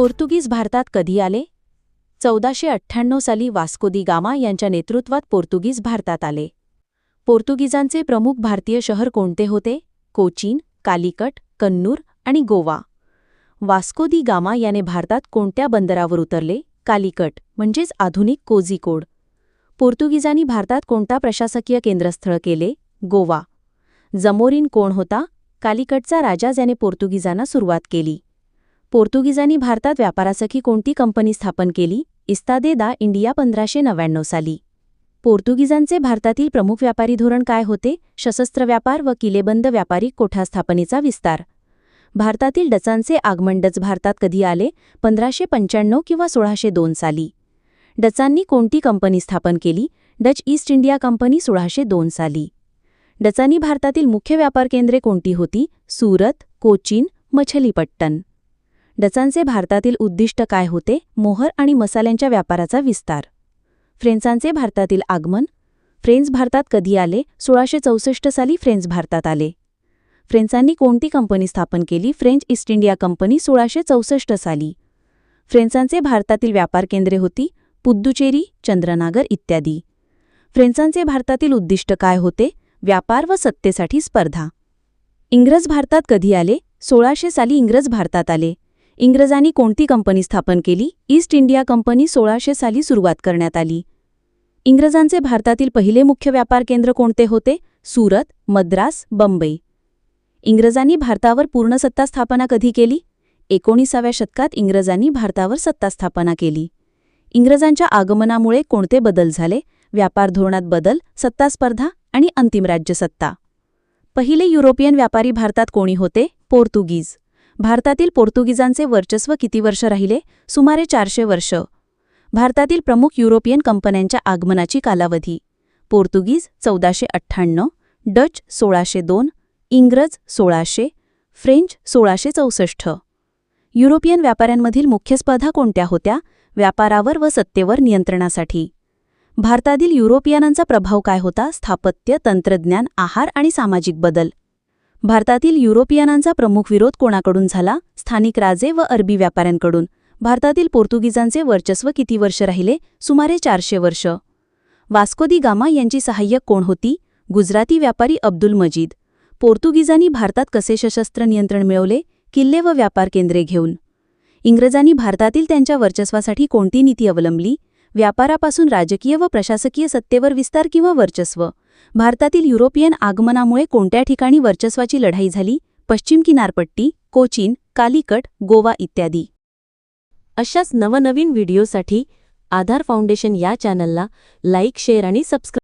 पोर्तुगीज भारतात कधी आले? चौदाशे अठ्ठ्याण्णव साली वास्को दी गामा यांच्या नेतृत्वात पोर्तुगीज भारतात आले. पोर्तुगीजांचे प्रमुख भारतीय शहर कोणते होते? कोचीन कालिकट कन्नूर आणि गोवा. वास्को दी गामा याने भारतात कोणत्या बंदरावर उतरले? कालिकट म्हणजेच आधुनिक कोझिकोड. पोर्तुगीजांनी भारतात कोणता प्रशासकीय केंद्रस्थळ केले? गोवा. जमोरीन कोण होता? कालिकटचा राजा ज्याने पोर्तुगीजांना सुरुवात केली. पोर्तुगीजांनी भारतात व्यापारासाठी कोणती कंपनी स्थापन केली? इस्तादेदा इंडिया पंधराशे नव्याण्णव साली. पोर्तुगीजांचे भारतातील प्रमुख व्यापारी धोरण काय होते? सशस्त्र व्यापार व किलेबंद व्यापारी कोठा स्थापनेचा विस्तार? भारतातील डचांचे आगमन डच भारतात कधी आले? पंधराशे पंच्याण्णव किंवा सोळाशे दोन साली. डचांनी कोणती कंपनी स्थापन केली? डच ईस्ट इंडिया कंपनी सोळाशे दोन साली. डचांनी भारतातील मुख्य व्यापार केंद्रे कोणती होती? सुरत कोचीन मछलीपट्टण. डचांचे भारतातील उद्दिष्ट काय होते? मोहर आणि मसाल्यांच्या व्यापाराचा विस्तार. फ्रेंचांचे भारतातील आगमन. फ्रेंच भारतात कधी आले? सोळाशे चौसष्ट साली फ्रेंच भारतात आले. फ्रेंचांनी कोणती कंपनी स्थापन केली? फ्रेंच ईस्ट इंडिया कंपनी सोळाशे चौसष्ट साली. फ्रेंचांचे भारतातील व्यापार केंद्रे होती? पुद्दुचेरी चंद्रनागर इत्यादी. फ्रेंचांचे भारतातील उद्दिष्ट काय होते? व्यापार व सत्तेसाठी स्पर्धा. इंग्रज भारतात कधी आले? सोळाशे साली इंग्रज भारतात आले. इंग्रजांनी कोणती कंपनी स्थापन केली? ईस्ट इंडिया कंपनी सोळाशे साली सुरुवात करण्यात आली. इंग्रजांचे भारतातील पहिले मुख्य व्यापार केंद्र कोणते होते? सुरत मद्रास बंबई. इंग्रजांनी भारतावर पूर्ण सत्ता स्थापना कधी केली? एकोणीसाव्या शतकात इंग्रजांनी भारतावर सत्ता स्थापना केली. इंग्रजांच्या आगमनामुळे कोणते बदल झाले? व्यापार धोरणात बदल सत्तास्पर्धा आणि अंतिम राज्यसत्ता. पहिले युरोपियन व्यापारी भारतात कोणी होते? पोर्तुगीज. भारतातील पोर्तुगीजांचे वर्चस्व किती वर्ष राहिले? सुमारे चारशे वर्ष. भारतातील प्रमुख युरोपियन कंपन्यांच्या आगमनाची कालावधी. पोर्तुगीज चौदाशे अठ्ठ्याण्णव डच सोळाशे दोन इंग्रज सोळाशे फ्रेंच सोळाशे चौसष्ट. युरोपियन व्यापाऱ्यांमधील मुख्य स्पर्धा कोणत्या होत्या? व्यापारावर व सत्तेवर नियंत्रणासाठी. भारतातील युरोपियनांचा प्रभाव काय होता? स्थापत्य तंत्रज्ञान आहार आणि सामाजिक बदल. भारतातील युरोपियनांचा प्रमुख विरोध कोणाकडून झाला? स्थानिक राजे व अरबी व्यापाऱ्यांकडून. भारतातील पोर्तुगीजांचे वर्चस्व किती वर्ष राहिले? सुमारे चारशे वर्ष. वास्को दी गामा यांची सहाय्यक कोण होती? गुजराती व्यापारी अब्दुल मजीद. पोर्तुगीजांनी भारतात कसे सशस्त्र नियंत्रण मिळवले? किल्ले व व्यापार केंद्रे घेऊन. इंग्रजांनी भारतातील त्यांच्या वर्चस्वासाठी कोणती नीती अवलंबली? व्यापारापासून राजकीय व प्रशासकीय सत्तेवर विस्तार किंवा वर्चस्व? भारतातील युरोपियन आगमनामुळे कोणत्या ठिकाणी वर्चस्वाची लढाई झाली? पश्चिम किनारपट्टी कोचीन कालिकट गोवा इत्यादी. अशाच नवनवीन व्हिडिओसाठी आधार फाउंडेशन या चॅनलला लाईक शेअर आणि सबस्क्राईब